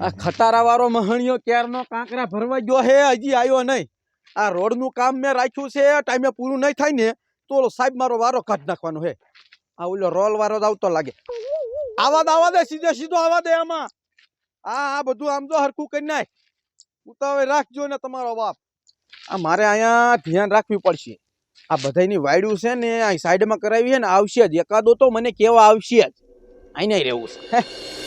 આ ખટારા વાળો મહણિયો ક્યારનો કાંકરા ભરવા ગયો હે, હજી આવ્યો નહીં. આ રોડનું કામ મેં રાખ્યું છે, ટાઈમે પૂરું નહીં થાય ને, તો સાહેબ મારો વારો કાઢ નાખવાનો હે. આ ઓલો રોલ જ આવતો લાગે. આવા દે આવા દે, સીધે સીધો આવા દે આમાં. આ આ બધું આમ જો હરખું કરી નાખ. ઉતાવે રાખજો ને તમારો બાપ. આ મારે અહીંયા ધ્યાન રાખવી પડશે. આ બધાયની વાયડું છે ને અહીં સાઈડમાં કરાવી છે ને, આવશે જ. એકાદો તો મને કેવા આવશે જ. અહીં નહીં રહેવું છે.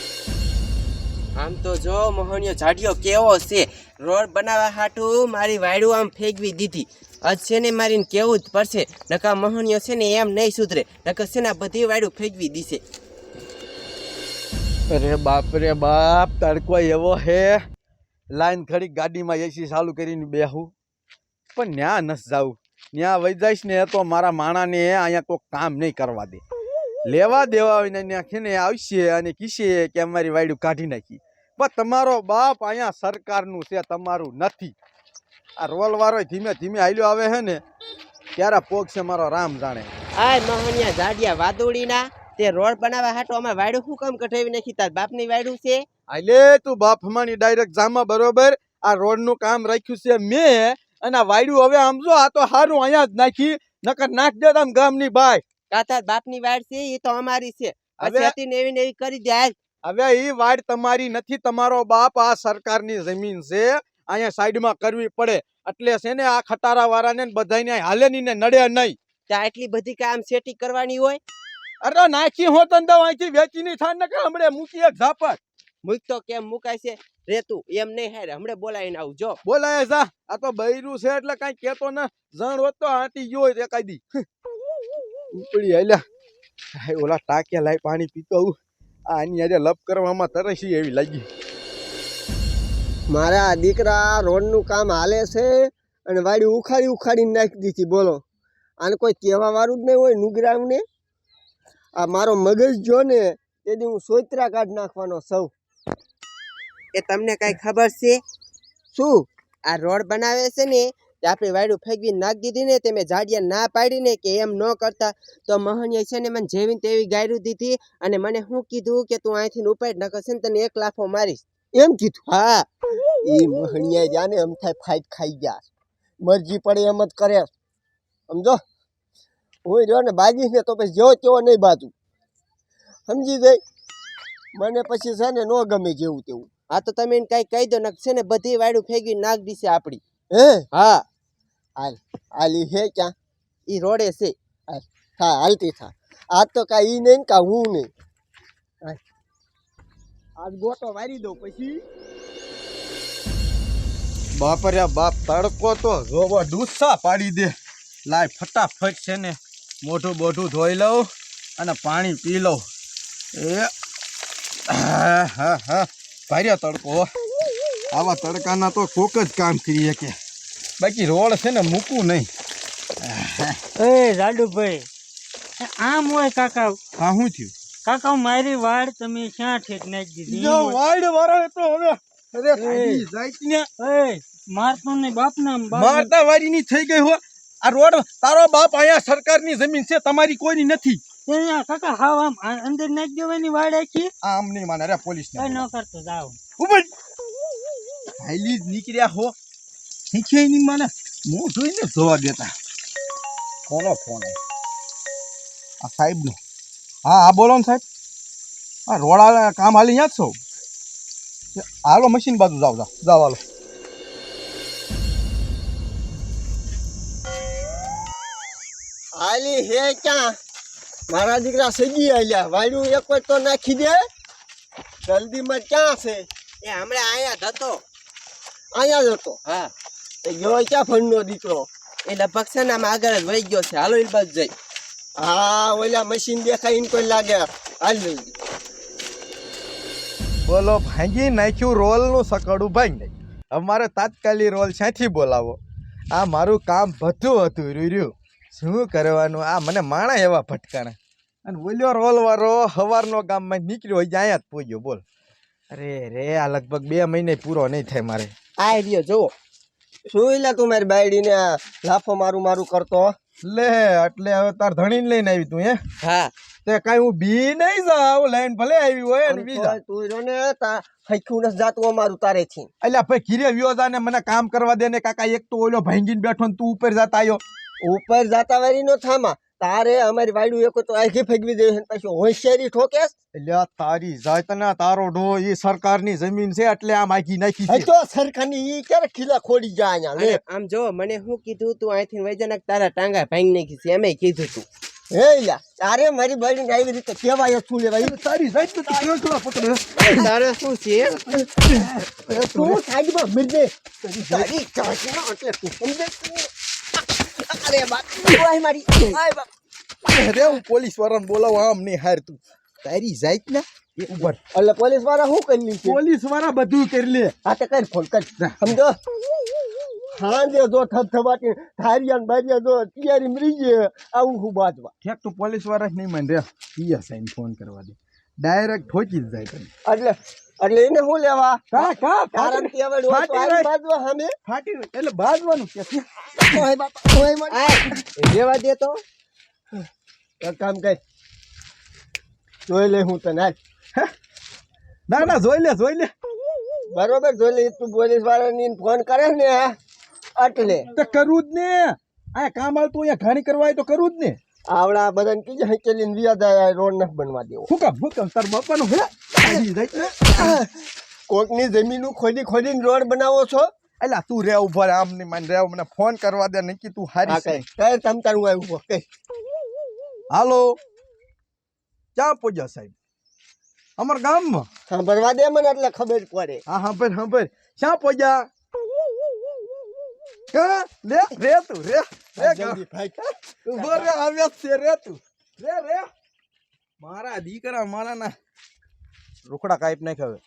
આમ તો જો મોહનીયો જાડિયો કેવો છે? રોડ બનાવવા હાટું મારી વાયડું આમ ફેંકવી દીધી. આજ છે ને મારીને કેવું જ પડશે? નકા મોહનીયો છે ને એમ નહીં સુધરે. નકર છે ને બધી વાયડું ફેંકવી દીશે. અરે બાપ રે બાપ, તડકો એવો હે. લાઈન ખડી ગાડીમાં એસી ચાલુ કરીને બેહું. પણ ન્યા નસ જાવું ન્યા વહી જઈશ ને તો મારા માણાને અહીંયા કોઈ કામ નહીં કરવા દે. લેવા દેવા નાખીને આવશે અને કીશે કે અમારી વાયડું કાઢી નાખી. પણ તમારો બાપ અહીંયા સરકારનું છે તમારું નથી. આ રોલવાળો ધીમે ધીમે હાલ્યો આવે છે ને ત્યારે પોગ છે મારો રામ જાણે. આ મોહનિયા જાડિયા વાદોડીના તે રોડ બનાવવા હાટો અમે વાયડું શું કામ કઢાવી નાખી? તાર બાપની વાયડું છે? આલે તું બાપ હમાની ડાયરેક્ટ જામા બરોબર આ રોડનું કામ રાખ્યું છે મેં અને આ વાયડું હવે આમ જો આ તો હારું અહીંયા જ નાખી નકર નાખ દે આમ ગામની બાય. તાર બાપની વાડ છે એ તો અમારી છે. હવે- હતી નેવી નેવી કરી દે હવે એ વાડ તમારી નથી તમારો બાપ આ સરકારની જમીન છે અહીંયા સાઈડમાં કરવી પડે. એટલે છે ને આ ખટારા વાળાને બધાને હાલે ની ને નડે નહીં. ત્યાં એટલી બધી કામ સેટી કરવાની હોય? અરે નાખી હો તંદા અહીંથી વેચી ની થાય ને કે હમણે મૂકી એક ઝાપટ. મૂક તો કેમ મુકાય છે? રેતું એમ નહીં હારે હમણે બોલાવીને આવું જો. બોલાય જા. આ તો બૈરું છે એટલે કઈ કેતો ના જણ હોત તો આંટી ગયો હોય તે કાઢી ઉપડી હાય, ઓલા ટાંક્યા લાઈ પાણી પીતો આવું. આ આની આજે લપ કરવામાં તરસી એવી લાગી. મારા દીકરા રોડનું કામ હાલે છે અને વાડી ઉખાડી ઉખાડીને નાખી દીધી બોલો. આને કોઈ કહેવા વાળું જ નહીં હોય નુગરામને. આ મારો મગજ જો ને તેથી હું સોયત્રા કાઢ નાખવાનો સૌ એ તમને કાંઈ ખબર છે? શું? આ રોડ બનાવે છે ને તે આપણી વાયડું ફેંકવી નાખી દીધી ને તે મેં જાડિયા ના પાડીને કે એમ ન કરતા. તો મહનીય છે ને મને જેવી તેવી ગાયરું દીધી અને મને શું કીધું કે તું અહીંથી ઉપાડ નકર છે ને તને એક લાફો મારીશ. એમ કીધું? હા. એ મહણિયા જાને એમ થાય ફાઈટ ખાઈ ગયા મરજી પડે એમ જ કરે સમજો? હું રહ્યો ને બાજીશ ને તો પછી જેવો તેવો નહીં બાજુ. સમજી જાય મને પછી છે ને ન ગમે જેવું તેવું. હા તો તમે એને કાંઈ કહી દો ને છે ને બધી વાયડું ફેંકવી નાખ દીશે આપણી. હે? હા. હાલ હાલ ઈ હે ક્યાં? એ રોડે છે. હા હાલતી થા. આજ તો કાંઈ ઈ નહીં ને કાં હું નહીં. આજ ગોટો વારી દઉં પછી. બાપર્યા બાપ તડકો તો જોવો ડૂસા પાડી દે. લાય ફટાફટ છે ને મોઢું બોઢું ધોઈ લઉં અને પાણી પી લઉં. એ હા હા હા. ભાર્યા તડકો હો. આવા તડકાના તો કોક જ કામ કરીએ શકે બાકી રોડ છે ને મૂકવું નહીં. એ આમ હોય કાકા હા શું થયું? કાકા મારી વાડ તમે ક્યાં ઠેક નાખી દીધી? વાડ વાળો તો હવે. અરે ભાગી જાય ને એ મારતો ને બાપ ના મારતા વારીની થઈ ગઈ હો. આ રોડ તારો બાપ અહીંયા સરકારની જમીન છે તમારી કોઈની નથી. કાકા હાવ આમ આ- અંદર નાખી દેવાની વાડ આખી. આમ નહીં માને અરે પોલીસ કઈ ન કરતો જાઓ. ઉપર હાલી જ નીકળ્યા હો. શીખે નહીં મને. હું જોઈને જોવા દેતા કોનો ફોન આ સાહેબનો. હા હા બોલો ને સાહેબ. આ રોડા કામ હાલી યાદ જ છો? હાલો મશીન બાજુ જાઓ જાઓ જાઓ હાલો. હાલી હે ક્યાં? મારા દીકરા સજી આલ્યા. વાયડું એક વાર તો નાખી દે. જલ્દીમાં ક્યાં છે? એ હમણાં અહીંયા જ હતો. અહીંયા જ હતો? હા. ગયો ક્યાં ફંડનો દીકરો? એ લગભગ છે ને આમ આગળ જ વહી ગયો છે. હાલો એ બાજુ જઈ. હા ઓલા મશીન દેખાય ને કોઈ લાગે. હાલ બોલો ભાંગી નાખ્યું રોલનું સકડું ભાંગી નાખ્યું. અમારે તાત્કાલિક રોલ છાંથી બોલાવો. આ મારું કામ બધું હતું રહ્યું શું કરવાનું? આ મને માણા એવા ભટકાણા. અને બોલ્યો રોલ વાળો હવારનો ગામમાં નીકળ્યો હોય અહીંયા જ પૂજ્યો. બોલ. અરે રે આ લગભગ બે મહિને પૂરો નહીં થાય મારે. આ રહ્યો જુઓ. શું એલા તું મારી બાયડીને લાફો મારું મારું કરતો. લે એટલે હવે તાર ધણીને લઈને આવી તું હે? હા. તે કાંઈ હું બી નહીં જાઉં લઈને ભલે આવી હોય ને બીજા તું રહ્યો ને તા હૈખું નસ જાતું અમારું તારેથી એટલે ભાઈ ઘીરે વ્યો જા ને મને કામ કરવા દે ને કાકા એક તો ઓલો ભાંગીને બેઠો ને તું ઉપર જાતા આવ્યો ઉપર જાતા વારી નો થામા. તારે અમારી વાયડું એક તો આખી ફેંકવી દે પછી હોશિયારી ઠોકેસ એટલે તારી જાતના તારો ડો એ સરકારની જમીન છે એટલે આમ આખી નાખી છે. તો સરકારની ઈ ક્યારે ખીલા ખોડી જાય અહીંયા આમ જો મને શું કીધું તું? અહીંથી વૈજનક તારા ટાંગા ભાંગી નાખી છે એમે કીધું તું. હે લ્યા તારે મારી બાઈને આવી રીતે કેવાય શું લેવાય? તારી તું પકડે. તારે શું છે? તું સાઈડમાં મિરદે તારી ચાચીનો એટલે તું સમજે અરે બાપ મારી આય બાપ. અરે હું પોલીસ વાળાને બોલાવું આમ નહીં હાર તું તારી જાત ના એ ઉભર. એટલે પોલીસવાળા શું કરી લે પોલીસવાળા બધું કરી લે. હા તે કર ફોન કર. સમજો? હાંજે જો થપથપાટી ધારિયા ને બારિયા જો તૈયારી મરી ગયે આવું હું બાજવા. ઠેક તું પોલીસવાળા જ નહીં માન. રે ઈ સાઈન ફોન કરવા દે. ડાયરેક્ટ ઠોકી જ જાય તને. એટલે એટલે એને શું લેવા? કા કા કારણ કે હવે ડોસો ફાટી આવી રહી. બાજવા સામે ફાટી એટલે બાજવાનું કે ઓય બાપા ઓય મારી આ. દે તો. કામ કઈ જોઈ લે હું તને ના ના જોઈ લે જોઈ લે. બરોબર જોઈ લે. તું પોલીસ વાળાની ફોન કરે ને એટલે. તો કરવું જ ને. આ કામ આવતું અહીંયા ઘાણી કરવા હોય તો કરવું જ ને. આવડા બધાને કીધે હકેલીને વ્યાજ રોડ નથી બનવા દેવો. હું કામ હું કામ? તાર બાપાનું હે? કોકની જમીન ખોદી ખોદીને રોડ બનાવો છો? એલા તું રે ઊભા આમ નહીં માન રે મને ફોન કરવા દે નક્કી તું હા હારી છે. કઈ. તમ તારું આવ્યું કઈ. હાલો. ક્યાં પૂજા સાહેબ? અમાર ગામમાં? સાંભળવા દે મને એટલે ખબર પડે. હા હા ભાઈ હા ભાઈ ક્યાં? પૂજા લે રે તું રે. રે ભાઈ. ઊભો રે આવ્યા છે રે તું. રે રે. મારા દીકરા મારા ના રોકડા કાઈપ નાખ્યા હવે.